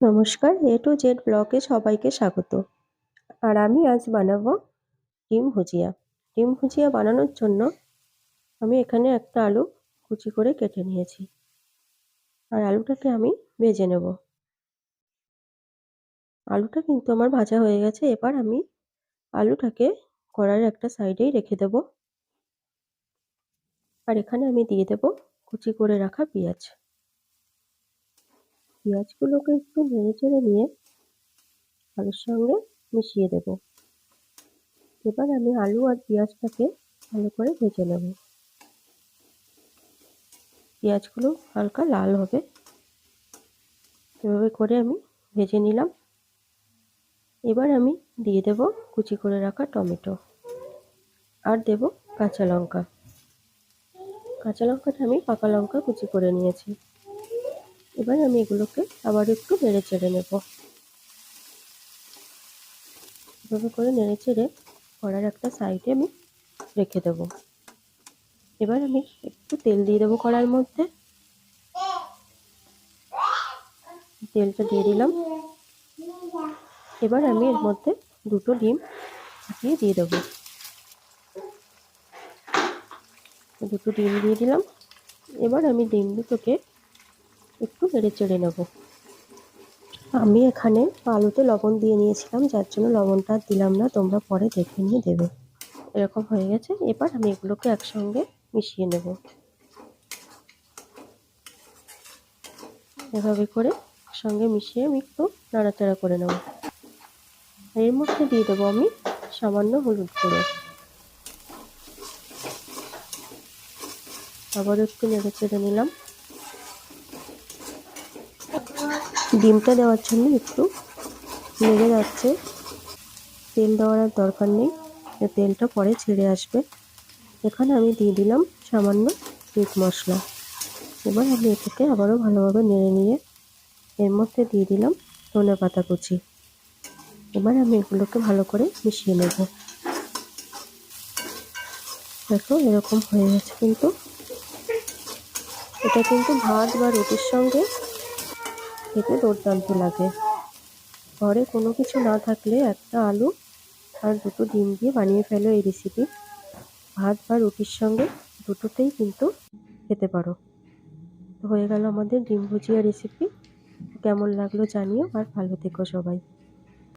নমস্কার, এ to Z ব্লগে সবাইকে স্বাগত। আর আমি আজ বানাবো ডিম ভুজিয়া। ডিম ভুজিয়া বানানোর জন্য আমি এখানে একটা আলু কুচি করে কেটে নিয়েছি। আর আলুটাকে আমি ভেজে নেব। আলুটা কিন্তু আমার ভাজা হয়ে গেছে, এবার আমি আলুটাকে কড়াইয়ের একটা সাইডেই রেখে দেব। আর এখানে আমি দিয়ে দেব কুচি করে রাখা পেঁয়াজ। পেঁয়াজগুলোকে একটু নেড়ে চেড়ে নিয়ে আলুর সঙ্গে মিশিয়ে দেব। এবার আমি আলু আর পেঁয়াজটাকে ভালো করে ভেজে নেব। পেঁয়াজগুলো হালকা লাল হবে। এভাবে করে আমি ভেজে নিলাম। এবার আমি দিয়ে দেব কুচি করে রাখা টমেটো। আর দেব কাঁচা লঙ্কা। কাঁচা লঙ্কাটা আমি পাকা লঙ্কা কুচি করে নিয়েছি। এবার আমি এগুলোকে আবার একটু নেড়ে চেড়ে নেব। এভাবে করে নেড়ে চেড়ে কড়ার একটা সাইডে আমি রেখে দেব। এবার আমি একটু তেল দিয়ে দেবো কড়ার মধ্যে। তেলটা দিয়ে দিলাম। এবার আমি এর মধ্যে দুটো ডিম ফাটিয়ে দিয়ে দেবো। দুটো ডিম দিয়ে দিলাম। এবার আমি ডিম দুটোকে একটু নেড়ে চেড়ে নেব। আমি এখানে আলুতে লবণ দিয়ে নিয়েছিলাম, যার জন্য লবণটা দিলাম না, তোমরা পরে দেখে নিয়ে দেবে। এরকম হয়ে গেছে, এবার আমি এগুলোকে একসঙ্গে মিশিয়ে নেব। এভাবে করে সঙ্গে মিশিয়ে আমি একটু নাড়াচাড়া করে নেব। এর মধ্যে দিয়ে দেবো আমি সামান্য হলুদ গুঁড়ো। আবার একটু নেড়ে চেড়ে নিলাম। ডিমটা দেওয়ার জন্য একটু লেগে যাচ্ছে। তেল দেওয়ার আর দরকার নেই। তেলটা পরে ছেড়ে আসবে। এখানে আমি দিয়ে দিলাম সামান্য মিট মশলা। এবার আমি এটাকে আবারও ভালোভাবে নেড়ে নিয়ে এর মধ্যে দিয়ে দিলাম ধনে পাতা কুচি। এবার আমি এগুলোকে ভালো করে মিশিয়ে নেব। দেখো, এরকম হয়ে গেছে কিন্তু। এটা কিন্তু ভাত বা রুটির সঙ্গে খেতে দুর্দান্ত লাগে। ঘরে কোনো কিছু না থাকলে একটা আলু আর দুটো ডিম দিয়ে বানিয়ে ফেলো এই রেসিপি ভাত বা রুটির সঙ্গে দুটোতেই কিন্তু খেতে পারো। হয়ে গেল আমাদের ডিম ভুজিয়া রেসিপি কেমন লাগল জানিও আর ভালো থেকো সবাই।